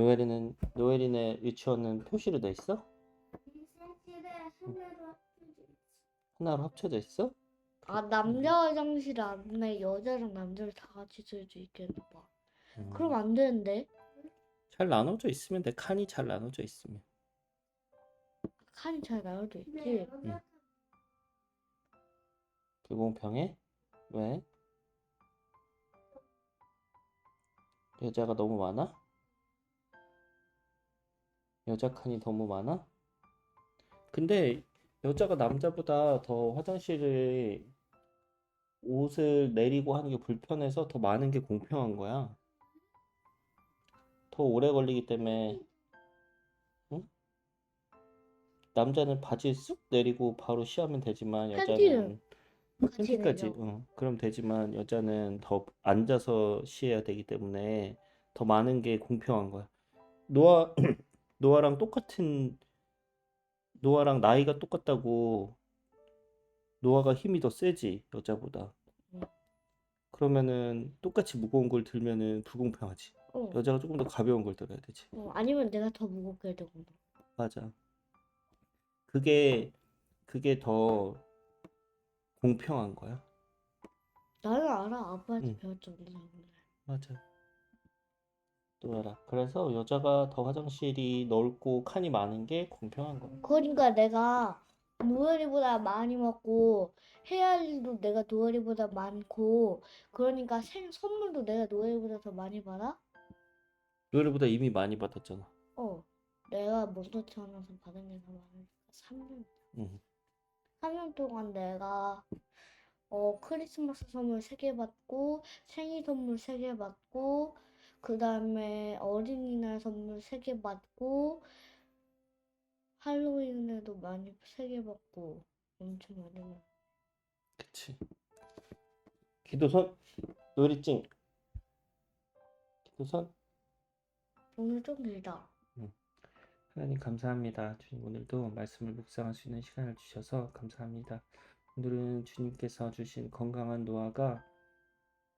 노엘이는 노엘이네 유치원은 표시로 돼 있어? 하나로 합쳐져 있어. 하나로 합쳐져 있어? 아 남자 화장실 안에 여자랑 남자를 다 같이 쓸 수 있겠나 봐. 음. 그럼 안 되는데 잘 나눠져 있으면 돼. 칸이 잘 나눠져 있으면. 칸이 잘 나눠져 있지. 근데 여자 불공평해? 왜? 여자가 너무 많아? 여자 칸이 너무 많아? 근데 여자가 남자보다 더 화장실에 옷을 내리고 하는 게 불편해서 더 많은 게 공평한 거야. 더 오래 걸리기 때문에, 응? 남자는 바지 쑥 내리고 바로 쉬하면 되지만 여자는 같이 팬티까지, 내려. 응, 그럼 되지만 여자는 더 앉아서 쉬어야 되기 때문에 더 많은 게 공평한 거야. 노아, 노아랑 똑같은, 노아랑 나이가 똑같다고 노아가 힘이 더 세지, 여자보다. 응. 그러면은 똑같이 무거운 걸 들면은 불공평하지. 어. 여자가 조금 더 가벼운 걸 들어야 되지. 어, 아니면 내가 더 무겁게 되거나. 맞아. 그게, 그게 더 공평한 거야. 나는 알아. 아빠한테 응. 배웠잖아. 맞아. 또 알아. 그래서 여자가 더 화장실이 넓고 칸이 많은 게 공평한 거야. 그러니까 내가 노엘이보다 많이 먹고 해야 할 일도 내가 노엘이보다 많고 그러니까 생 선물도 내가 노엘이보다 더 많이 받아? 노엘보다 이미 많이 받았잖아. 어. 내가 먼저 태어나서 받은 게 더 많으니까 3년. 응. 3년 동안 내가 어 크리스마스 선물 3개 받고 생일 선물 3개 받고 그 다음에 어린이날 선물 3개 받고 할로윈에도 많이 3개 받고 엄청 많이 받고 그치. 기도선, 노리찡. 기도선. 오늘 좀 길다. 하나님 감사합니다. 주님 오늘도 말씀을 묵상할 수 있는 시간을 주셔서 감사합니다. 오늘은 주님께서 주신 건강한 노화가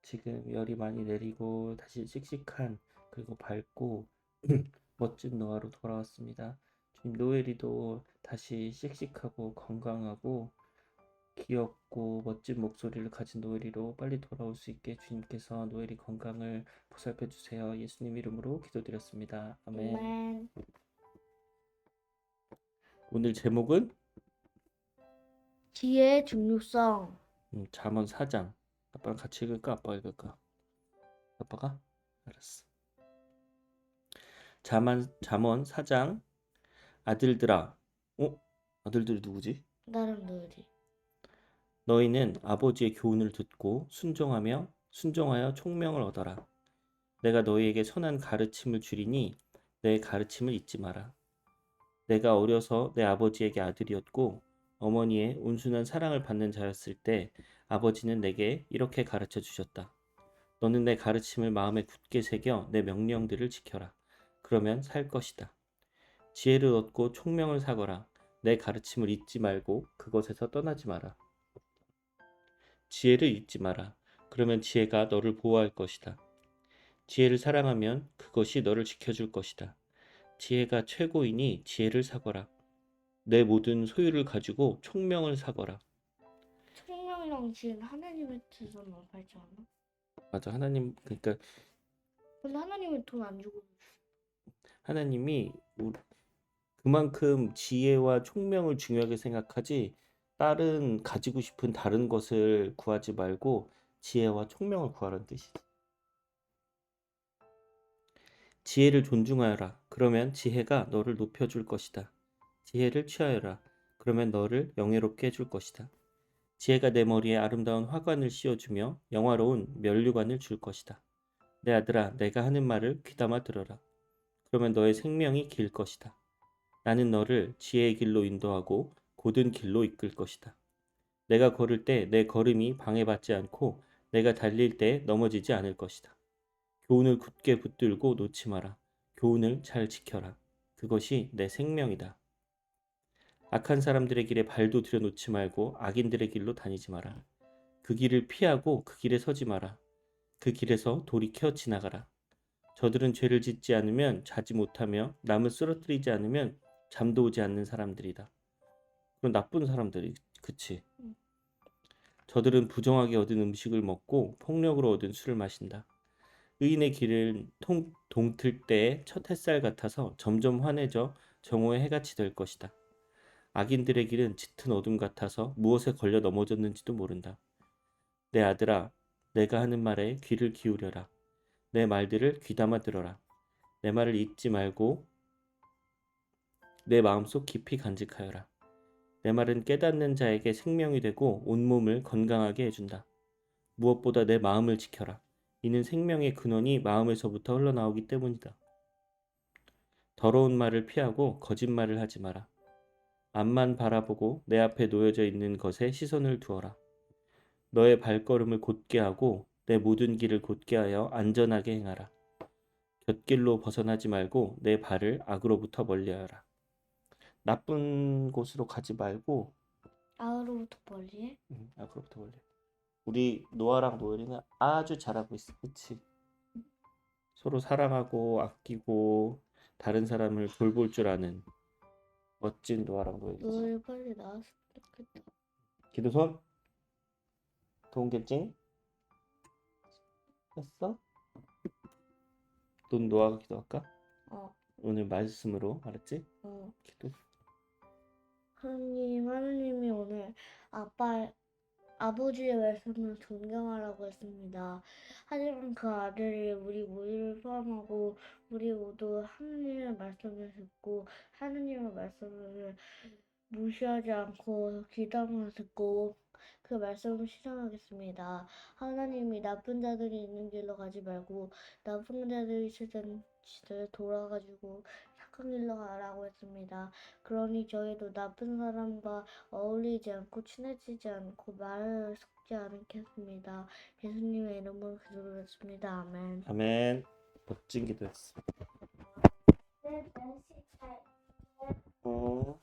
지금 열이 많이 내리고 다시 씩씩한 그리고 밝고 멋진 노화로 돌아왔습니다. 주님 노엘이도 다시 씩씩하고 건강하고 귀엽고 멋진 목소리를 가진 노엘이로 빨리 돌아올 수 있게 주님께서 노엘이 건강을 보살펴 주세요. 예수님 이름으로 기도드렸습니다. 아멘. 아멘. 오늘 제목은 지혜의 중요성. 음, 잠언 4장. 아빠랑 같이 읽을까? 아빠가 읽을까? 아빠가? 알았어. 잠언, 잠언 4장. 아들들아. 어? 아들들이 누구지? 나랑 노엘이. 너희는 아버지의 교훈을 듣고 순종하며 순종하여 총명을 얻어라. 내가 너희에게 선한 가르침을 주리니 내 가르침을 잊지 마라. 내가 어려서 내 아버지에게 아들이었고 어머니의 온순한 사랑을 받는 자였을 때 아버지는 내게 이렇게 가르쳐 주셨다. 너는 내 가르침을 마음에 굳게 새겨 내 명령들을 지켜라. 그러면 살 것이다. 지혜를 얻고 총명을 사거라. 내 가르침을 잊지 말고 그것에서 떠나지 마라. 지혜를 잊지 마라. 그러면 지혜가 너를 보호할 것이다. 지혜를 사랑하면 그것이 너를 지켜줄 것이다. 지혜가 최고이니 지혜를 사거라. 내 모든 소유를 가지고 총명을 사거라. 지혜는 하나님의 뜻은 안 팔지 않아? 맞아. 하나님, 그러니까 근데 하나님은 돈 안 주고 하나님이 우- 그만큼 지혜와 총명을 중요하게 생각하지 다른 가지고 싶은 다른 것을 구하지 말고 지혜와 총명을 구하라는 뜻이지. 지혜를 존중하여라. 그러면 지혜가 너를 높여줄 것이다. 지혜를 취하여라. 그러면 너를 영예롭게 해줄 것이다. 지혜가 내 머리에 아름다운 화관을 씌워주며 영화로운 면류관을 줄 것이다. 내 아들아, 내가 하는 말을 귀담아 들어라. 그러면 너의 생명이 길 것이다. 나는 너를 지혜의 길로 인도하고 고든 길로 이끌 것이다. 내가 걸을 때 내 걸음이 방해받지 않고 내가 달릴 때 넘어지지 않을 것이다. 교훈을 굳게 붙들고 놓지 마라. 교훈을 잘 지켜라. 그것이 내 생명이다. 악한 사람들의 길에 발도 들여놓지 말고 악인들의 길로 다니지 마라. 그 길을 피하고 그 길에 서지 마라. 그 길에서 돌이켜 지나가라. 저들은 죄를 짓지 않으면 자지 못하며 남을 쓰러뜨리지 않으면 잠도 오지 않는 사람들이다. 그런 나쁜 사람들이 그치? 음. 저들은 부정하게 얻은 음식을 먹고 폭력으로 얻은 술을 마신다. 의인의 길은 통, 동틀 때의 첫 햇살 같아서 점점 환해져 정오의 해같이 될 것이다. 악인들의 길은 짙은 어둠 같아서 무엇에 걸려 넘어졌는지도 모른다. 내 아들아, 내가 하는 말에 귀를 기울여라. 내 말들을 귀담아 들어라. 내 말을 잊지 말고 내 마음속 깊이 간직하여라. 내 말은 깨닫는 자에게 생명이 되고 온몸을 건강하게 해준다. 무엇보다 내 마음을 지켜라. 이는 생명의 근원이 마음에서부터 흘러나오기 때문이다. 더러운 말을 피하고 거짓말을 하지 마라. 앞만 바라보고 내 앞에 놓여져 있는 것에 시선을 두어라. 너의 발걸음을 곧게 하고 내 모든 길을 곧게 하여 안전하게 행하라. 곁길로 벗어나지 말고 내 발을 악으로부터 멀리하여라. 나쁜 곳으로 가지 말고 아으로부터 멀리해? 음, 악으로부터 멀리. 우리 노아랑 노엘이는 아주 잘하고 있어, 그치? 서로 사랑하고 아끼고 다른 사람을 돌볼 줄 아는 멋진 노아랑 노엘이지. 노을 빨리 나왔으면 좋겠다. 기도손 동계찡 했어? 넌 노아가 기도할까? 어, 오늘 말씀으로 알았지? 어. 기도 하나님, 하나님이 오늘 아빠, 아버지의 말씀을 존경하라고 했습니다. 하지만 그 아들이 우리 모두를 포함하고 우리 모두 하나님의 말씀을 듣고 하나님의 말씀을 무시하지 않고 귀담아 듣고 그 말씀을 실천하겠습니다. 하나님이 나쁜 자들이 있는 길로 가지 말고 나쁜 자들이 있을 짓을 돌아가지고 착한 일로 가라고 했습니다. 그러니 저희도 나쁜 사람과 어울리지 않고 친해지지 않고 말을 섞지 않겠습니다. 예수님의 이름으로 기도를 했습니다. 아멘. 아멘. 멋진 기도였습니다. 네, 네, 네. 어.